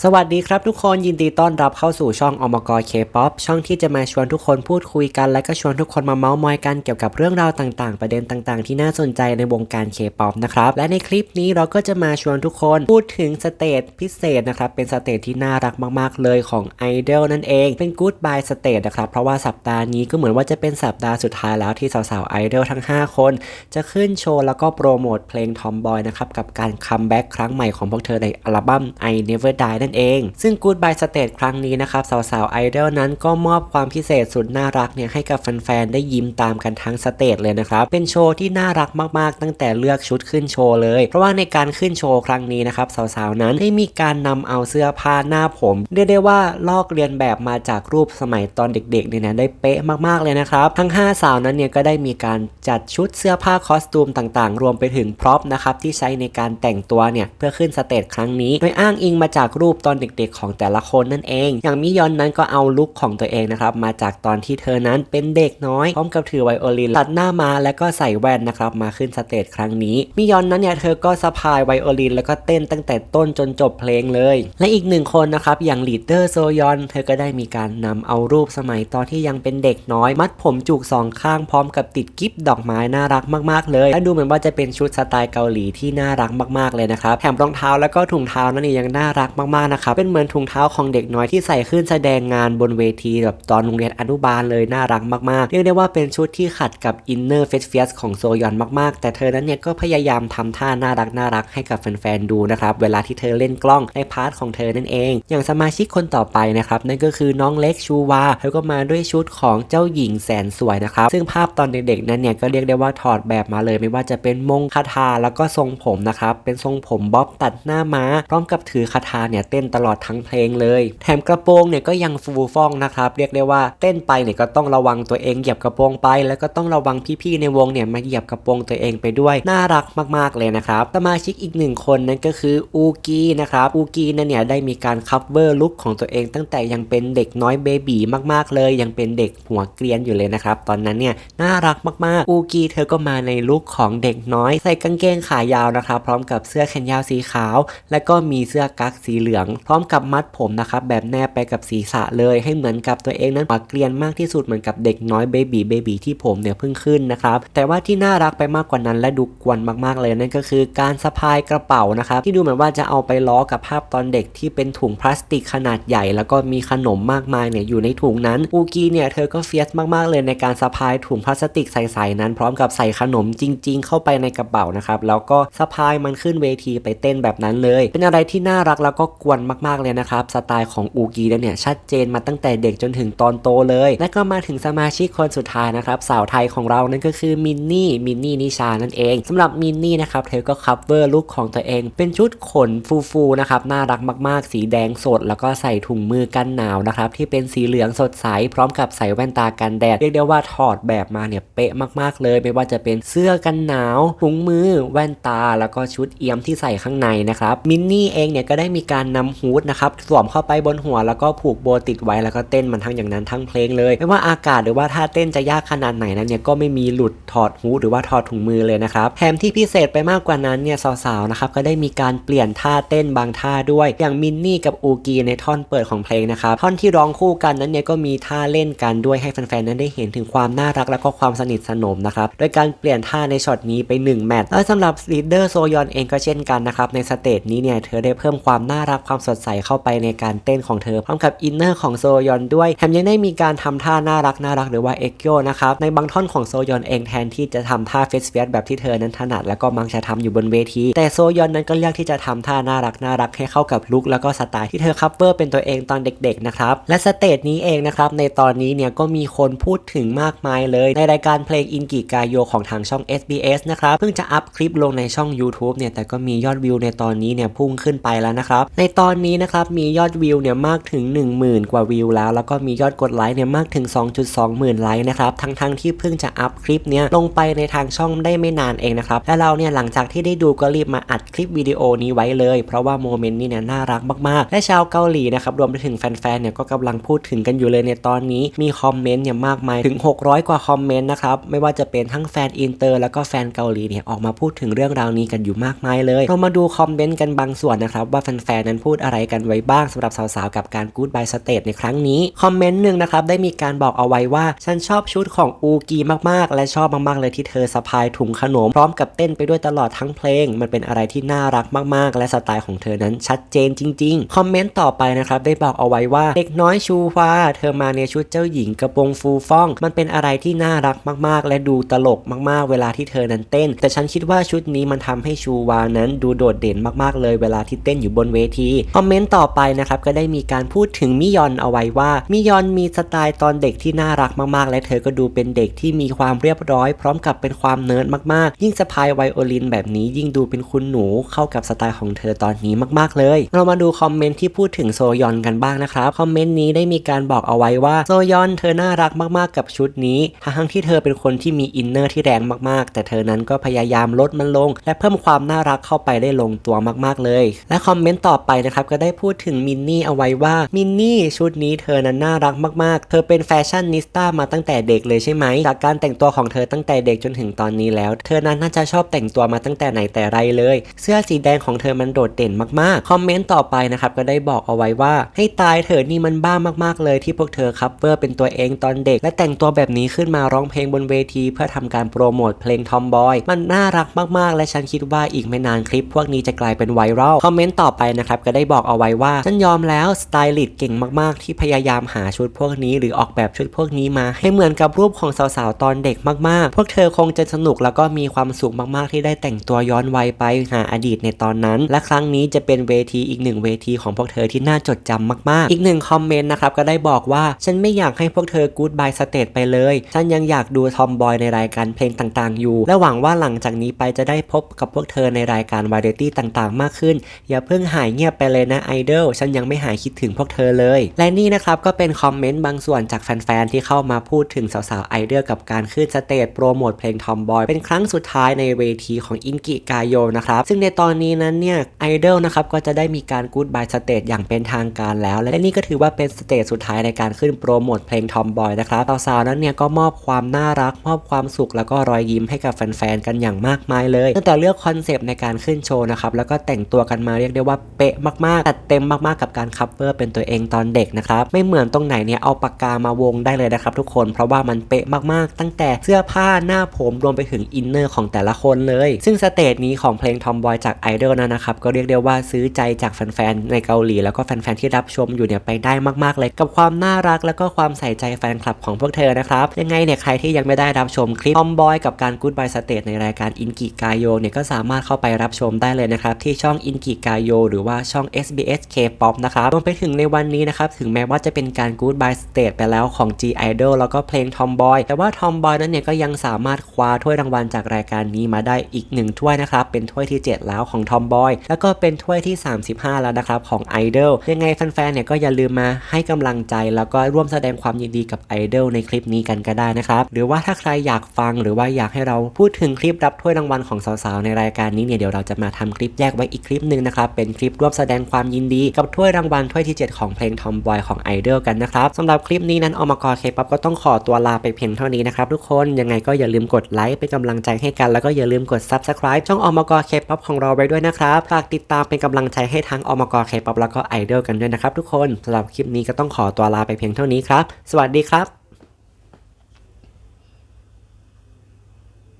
สวัสดีครับทุกคนยินดีต้อนรับเข้าสู่ช่องอมกรเคป๊อปช่องที่จะมาชวนทุกคนพูดคุยกัน และก็ชวนทุกคนมาเมาส์มอยกันเกี่ยวกับเรื่องราวต่างๆ ประเด็นต่างๆ ที่น่าสนใจในวงการเคป๊อปนะครับและในคลิปนี้เราก็จะมาชวนทุกคนพูดถึงสเตจพิเศษนะครับเป็นสเตจที่น่ารักมากๆเลยของไอดอลนั่นเองเป็น Good Bye Stage นะครับเพราะว่าสัปดาห์นี้ก็เหมือนว่าจะเป็นสัปดาห์สุดท้ายแล้วที่สาวๆไอดอลทั้ง 5 คน จะขึ้นโชว์แล้วก็โปรโมทเพลง Tomboy นะครับกับการคัมแบ็กครั้งใหม่ของพวกเธอในอัลบั้ม I Never Die นั่นเอง ซึ่ง Goodbye Stage ครั้งนี้นะครับสาวๆไอดอลนั้นก็มอบความพิเศษสุดน่ารักเนี่ยให้กับแฟนๆได้ยิ้มตามกันทั้งสเตจเลยนะครับ เป็นโชว์ที่น่ารักมากๆ ตั้งแต่เลือกชุดขึ้นโชว์เลย เพราะว่าในการขึ้นโชว์ครั้งนี้นะครับสาวๆนั้นได้มีการนำเอาเสื้อผ้าหน้าผมเรียกได้ว่าลอกเรียนแบบมาจากรูปสมัยตอนเด็กๆเนี่ยนะได้เป๊ะมากๆเลยนะครับ ทั้ง 5 สาวนั้นเนี่ยก็ได้มีการจัดชุดเสื้อผ้าคอสตูมต่างๆ รวมไปถึงพร็อพนะครับที่ใช้ในการแต่งตัวเนี่ยเพื่อขึ้นสเตจครั้งนี้โดยอ้างอิงมาจากรูปปตอนเด็กๆ ของแต่ละคนนั่นเอง อย่างมิยอนนั้นก็เอาลุคของตัวเองนะครับมาจากตอนที่เธอนั้นเป็นเด็กน้อยพร้อมกับถือไวโอลินตัดหน้ามาแล้วก็ใส่แว่นนะครับมาขึ้นสเตจครั้งนี้มิยอนนั้นเนี่ยเธอก็สะพายไวโอลินแล้วก็เต้นตั้งแต่ต้นจนจบเพลงเลย และอีกหนึ่งคนนะครับอย่างลีดเดอร์โซยอนเธอก็ได้มีการนำเอารูปสมัยตอนที่ยังเป็นเด็กน้อย มัดผมจุกสองข้างพร้อมกับติดกิ๊บดอกไม้น่ารักมากๆ เลยและดูเหมือนว่าจะเป็นชุดสไตล์เกาหลีที่น่ารักมากๆเลยนะครับแถมรองเท้าแล้วก็ถุงเท้านั้นเองยังน่ารักมากๆนะครับเป็นเหมือนถุงเท้าของเด็กน้อยที่ใส่ขึ้นแสดงงานบนเวทีแบบตอนโรงเรียนอนุบาลเลยน่ารักมากๆ เรียกได้ว่าเป็นชุดที่ขัดกับอินเนอร์เฟสเฟียสของโซยอนมากๆ แต่เธอนั้นเนี่ยก็พยายามทำท่าน่ารักน่ารักให้กับแฟนๆดูนะครับเวลาที่เธอเล่นกล้องในพาร์ทของเธอนั่นเอง อย่างสมาชิกคนต่อไปนะครับนั่นก็คือน้องเล็กชูวาเธอก็มาด้วยชุดของเจ้าหญิงแสนสวยนะครับซึ่งภาพตอนเด็กๆนั้นเนี่ยก็เรียกได้ว่าถอดแบบมาเลย ไม่ว่าจะเป็นมงคาถาแล้วก็ทรงผมนะครับเป็นทรงผมบ๊อบตัดหน้าม้าพร้อมกับถือคาถาเนี่ยเต้นตลอดทั้งเพลงเลย แถมกระโปรงเนี่ยก็ยังฟูฟ่องนะครับ เรียกได้ว่าเต้นไปเนี่ยก็ต้องระวังตัวเองเหยียบกระโปรงไป แล้วก็ต้องระวังพี่ๆในวงเนี่ยมาเหยียบกระโปรงตัวเองไปด้วย น่ารักมากๆเลยนะครับสมาชิกอีกหนึ่งคนนั่นก็คืออูกีนะครับอูกีนั่นเนี่ยได้มีการคัฟเวอร์ลุคของตัวเอง ตั้งแต่ยังเป็นเด็กน้อยเบบีมากๆเลย ยังเป็นเด็กหัวเกรียนอยู่เลยนะครับตอนนั้นเนี่ยน่ารักมากๆอูกีเธอก็มาในลุคของเด็กน้อย ใส่กางเกงขายาวนะครับพร้อมกับเสื้อแขนยาวสีขาว และก็มีเสื้อกั๊กสีเหลืองพร้อมกับมัดผมนะครับแบบแนบไปกับศีรษะเลยให้เหมือนกับตัวเองนั้นหัวเกรียนมากที่สุดเหมือนกับเด็กน้อยเบบีเบบีที่ผมเนี่ยเพิ่งขึ้นนะครับแต่ว่าที่น่ารักไปมากกว่านั้นและดูกวนมากๆเลยนั่นก็คือการสะพายกระเป๋านะครับที่ดูเหมือนว่าจะเอาไปล้อกับภาพตอนเด็กที่เป็นถุงพลาสติกขนาดใหญ่ แล้วก็มีขนมมากมายเนี่ยอยู่ในถุงนั้นอูกีเนี่ยเธอก็เฟียสมากๆเลยในการสะพายถุงพลาสติกใสๆนั้น พร้อมกับใส่ขนมจริง ๆ เข้าไปในกระเป๋านะครับแล้วก็สะพายมันขึ้นเวทีไปเต้นแบบนั้นเลย เป็นอะไรที่น่ารักแล้วก็กวนมากๆเลยนะครับ สไตล์ของอูกีเนี่ยชัดเจนมาตั้งแต่เด็กจนถึงตอนโตเลย และก็มาถึงสมาชิกคนสุดท้ายนะครับ สาวไทยของเรานั่นก็คือมินนี่มินนี่นิชานั่นเองสำหรับมินนี่นะครับเธอก็คัฟเวอร์ลุคของตัวเอง เป็นชุดขนฟูๆนะครับน่ารักมากๆ สีแดงสด แล้วก็ใส่ถุงมือกันหนาวนะครับที่เป็นสีเหลืองสดใสพร้อมกับใส่แว่นตากันแดดเรียกได้ว่าถอดแบบมาเนี่ยเป๊ะมากๆเลย ไม่ว่าจะเป็นเสื้อกันหนาวถุงมือ แว่นตา แล้วก็ชุดเอี่ยมที่ใส่ข้างในนะครับมินนี่เองเนี่ยก็ได้มีการนำฮูดนะครับสวมเข้าไปบนหัวแล้วก็ผูกโบติดไว้แล้วก็เต้นมันทั้งอย่างนั้นทั้งเพลงเลย ไม่ว่าอากาศหรือว่าท่าเต้นจะยากขนาดไหนนั้นเนี่ยก็ไม่มีหลุดถอดฮูดหรือว่าถอดถุงมือเลยนะครับแถมที่พิเศษไปมากกว่านั้นเนี่ยสาวๆนะครับก็ได้มีการเปลี่ยนท่าเต้นบางท่าด้วย อย่างมินนี่กับอูกีในท่อนเปิดของเพลงนะครับท่อนที่ร้องคู่กันนั้นเนี่ยก็มีท่าเล่นกันด้วยให้แฟนๆนั้นได้เห็นถึงความน่ารักและก็ความสนิทสนมนะครับโดยการเปลี่ยนท่าในช็อตนี้ไป1แมตช์และสำหรับลีดเดอร์โซยอนเองก็เช่นกันนะครับในสเตจนี้เนี่ยเธอได้เพิ่มความน่ารักความสดใสเข้าไปในการเต้นของเธอพร้อมกับอินเนอร์ของโซยอนด้วยแถมยังได้มีการทำท่าน่ารักน่ารักหรือว่าเอ็กโยนะครับในบางท่อนของโซยอนเองแทนที่จะทำท่าเฟสเฟียสแบบที่เธอนั้นถนัดแล้วก็มักจะทำอยู่บนเวที แต่โซยอนนั้นก็เลือกที่จะทำท่าน่ารักน่ารักให้เข้ากับลุคแล้วก็สไตล์ที่เธอคัฟเวอร์เป็นตัวเองตอนเด็กๆนะครับและสเตจนี้เองนะครับในตอนนี้เนี่ยก็มีคนพูดถึงมากมายเลย ในรายการเพลงอินกิกายโยของทางช่อง SBS นะครับเพิ่งจะอัพคลิปลงในช่อง YouTube เนี่ยแต่ก็มียอดวิวในตอนนี้เนี่ยพุ่งขึ้นไปแล้วนะครับในตอนนี้นะครับมียอดวิวเนี่ยมากถึง 10,000 กว่าวิวแล้ว แล้วก็มียอดกดไลค์เนี่ยมากถึง 2.2 หมื่นไลค์นะครับทั้งๆทที่เพิ่งจะอัพคลิปเนี่ยลงไปในทางช่องได้ไม่นานเองนะครับและเราเนี่ยหลังจากที่ได้ดูก็รีบมาอัดคลิปวิดีโอนี้ไว้เลย เพราะว่าโมเมนต์นี้เนี่ยน่ารักมากๆ และชาวเกาหลีนะครับรวมไปถึงแฟนๆเนี่ยก็กำลังพูดถึงกันอยู่เลยในตอนนี้มีคอมเมนต์เนี่ยมากมายถึง 600 กว่าคอมเมนต์นะครับไม่ว่าจะเป็นทั้งแฟนอินเตอร์ แล้วก็แฟนเกาหลีเนี่ยออกมาพูดถึงเรื่องราวนี้กันอยู่มากมายเลย เรามาดูคอมเมนต์กันบางส่วนนะครับว่าแฟนๆนั้นพูดอะไรกันไว้บ้างสำหรับสาวๆ กับการ Goodbye Stage ในครั้งนี้ คอมเมนต์หนึ่งนะครับ ได้มีการบอกเอาไว้ว่า ฉันชอบชุดของอูกีมากๆ และชอบมากๆ เลยที่เธอสะพายถุงขนม พร้อมกับเต้นไปด้วยตลอดทั้งเพลง มันเป็นอะไรที่น่ารักมากๆ และสไตล์ของเธอนั้นชัดเจนจริง ๆ คอมเมนต์ต่อไปนะครับได้บอกเอาไว้ว่าเด็กน้อยชูฟ้า เธอมาในชุดเจ้าหญิงกระโปรงฟูฟ่อง มันเป็นอะไรที่น่ารักมากๆ และดูตลกมากๆ เวลาที่เธอนั้นเต้น แต่ฉันคิดว่าชุดนี้มันทำให้ชูวานั้นดูโดดเด่นมากๆ เลยเวลาที่เต้นอยู่บนเวทีคอมเมนต์ต่อไปนะครับก็ได้มีการพูดถึงมิยอนเอาไว้ว่ามิยอนมีสไตล์ตอนเด็กที่น่ารักมากๆ และเธอก็ดูเป็นเด็กที่มีความเรียบร้อย พร้อมกับเป็นความเนิร์ดมากๆ ยิ่งสะพายไวโอลินแบบนี้ยิ่งดูเป็นคุณหนูเข้ากับสไตล์ของเธอตอนนี้มากๆเลย เรามาดูคอมเมนต์ที่พูดถึงโซยอนกันบ้างนะครับคอมเมนต์นี้ได้มีการบอกเอาไว้ว่าโซยอนเธอน่ารักมากๆกับชุดนี้ทั้งที่เธอเป็นคนที่มีอินเนอร์ที่แรงมากๆ แต่เธอนั้นก็พยายามลดมันลง และเพิ่มความน่ารักเข้าไปได้ลงตัวมากๆเลย และคอมเมนต์ต่อไปนะครับก็ได้พูดถึงมินนี่เอาไว้ว่ามินนี่ชุดนี้เธอนั้นน่ารักมากๆ เธอเป็นแฟชั่นนิสต้ามาตั้งแต่เด็กเลยใช่ไหมจากการแต่งตัวของเธอตั้งแต่เด็กจนถึงตอนนี้แล้ว เธอนั้นน่าจะชอบแต่งตัวมาตั้งแต่ไหนแต่ไรเลย เสื้อสีแดงของเธอมันโดดเด่นมากๆ คอมเมนต์ต่อไปนะครับก็ได้บอกเอาไว้ว่าให้ตายเถอะนี่มันบ้ามากๆเลยที่พวกเธอคัฟเวอร์เป็นตัวเองตอนเด็ก และแต่งตัวแบบนี้ขึ้นมาร้องเพลงบนเวที เพื่อทำการโปรโมทเพลงทอมบอยมันน่ารักมากๆ และฉันคิดว่าอีกไม่นานคลิป พวกนี้จะกลายเป็นไวรัลคอมเมนต์ต่อไปนะครับก็ได้บอกเอาไว้ว่าฉันยอมแล้วสไตลิสต์เก่งมากๆ ที่พยายามหาชุดพวกนี้หรือออกแบบชุดพวกนี้มา ให้เหมือนกับรูปของสาวๆตอนเด็กมากๆ พวกเธอคงจะสนุกแล้วก็มีความสุขมากๆ ที่ได้แต่งตัวย้อนวัยไปหาอดีตในตอนนั้น และครั้งนี้จะเป็นเวทีอีกหนึ่งเวทีของพวกเธอที่น่าจดจำมากๆ อีกหนึ่งคอมเมนต์นะครับก็ได้บอกว่าฉันไม่อยากให้พวกเธอกู๊ดบายสเตจไปเลย ฉันยังอยากดูทอมบอยในรายการเพลงต่างๆ อยู่ และหวังว่าหลังจากนี้ไปจะได้พบกับพวกเธอในรายการวาไรตี้ต่างๆ มากขึ้น อย่าเพิ่งหายเงียบไปเลยนะไอดอลฉันยังไม่หายคิดถึงพวกเธอเลย และนี่นะครับก็เป็นคอมเมนต์บางส่วนจากแฟนๆที่เข้ามาพูดถึงสาวๆไอดอลกับการขึ้นสเตจโปรโมทเพลงทอมบอยเป็นครั้งสุดท้ายในเวทีของอินกิกายโยนะครับซึ่งในตอนนี้นั้นเนี่ยไอดอลนะครับก็จะได้มีการกู๊ดบายสเตจอย่างเป็นทางการแล้ว และนี่ก็ถือว่าเป็นสเตจสุดท้ายในการขึ้นโปรโมทเพลงทอมบอยนะครับสาวๆนั้นเนี่ยก็มอบความน่ารัก มอบความสุขแล้วก็รอยยิ้มให้กับแฟนๆกันอย่างมากมายเลยตั้งแต่เลือกคอนเซปต์ในการขึ้นโชว์นะครับแล้วก็แต่งตัวกันมาเรียกได้ว่าเป๊ะมากๆตัดเต็มมากๆกับการคัฟเวอร์เป็นตัวเองตอนเด็กนะครับไม่เหมือนตรงไหนเนี่ยเอาปากกามาวงได้เลยนะครับทุกคนเพราะว่ามันเป๊ะมากๆ ตั้งแต่เสื้อผ้าหน้าผมรวมไปถึงอินเนอร์ของแต่ละคนเลย ซึ่งสเตจนี้ของเพลงทอมบอยจากไอดอลนะนะครับก็เรียกได้ว่าซื้อใจจากแฟนๆในเกาหลีแล้วก็แฟนๆที่รับชมอยู่เนี่ยไปได้มากๆเลย กับความน่ารักแล้วก็ความใส่ใจแฟนคลับของพวกเธอนะครับยังไงเนี่ยใครที่ยังไม่ได้รับชมคลิปทอมบอยกับการกู๊ดบายสเตจในรายการอินกิกายโยเนี่ยก็สามารถเข้าไปรับชมได้เลยนะครับที่ช่องอินกิกายโยหรือว่าช่อง SBS K-POP นะครับรวมไปถึงในวันนี้นะครับ ถึงแม้ว่าจะเป็นการกู๊ดบายสเตจไปแล้วของ G Idol แล้วก็เพลงทอมบอยแต่ว่าทอมบอยนั้นเนี่ยก็ยังสามารถคว้าถ้วยรางวัลจากรายการนี้มาได้อีกหนึ่งถ้วยนะครับ เป็นถ้วยที่ 7 แล้วของทอมบอยแล้วก็เป็นถ้วยที่ 35 แล้วนะครับของ Idol ยังไงแฟนๆเนี่ยก็อย่าลืมมาให้กำลังใจแล้วก็ร่วมแสดงความยินดีกับ Idol ในคลิปนี้กันก็ได้นะครับหรือว่าถ้าใครอยากฟังหรือว่าอยากให้เราพูดถึงคลิปรับถ้วยรางวัลของสาวๆในรายการนี้เนี่ยเดี๋ยวเราจะมาทำคลิปแยกไว้อีกคลิปหนึ่งนะครับเป็นคลิปร่วมแสสดงความยินดีกับถ้วยรางวัลถ้วยที่ 7 ของเพลงทอมบอยของ Idol กันนะครับสำหรับคลิปนี้นั้นอมกรเคป๊อปก็ต้องขอตัวลาไปเพียงเท่านี้นะครับทุกคนยังไงก็อย่าลืมกดไลค์เป็นกำลังใจให้กันแล้วก็อย่าลืมกด Subscribe ช่องอมกรเคป๊อปของเราไว้ด้วยนะครับฝากติดตามเป็นกำลังใจให้ทั้งอมกรเคป๊อปแล้วก็ Idol กันด้วยนะครับทุกคนสำหรับคลิปนี้ก็ต้องขอตัวลาไปเพียงเท่านี้ครับ สวัสดีครับ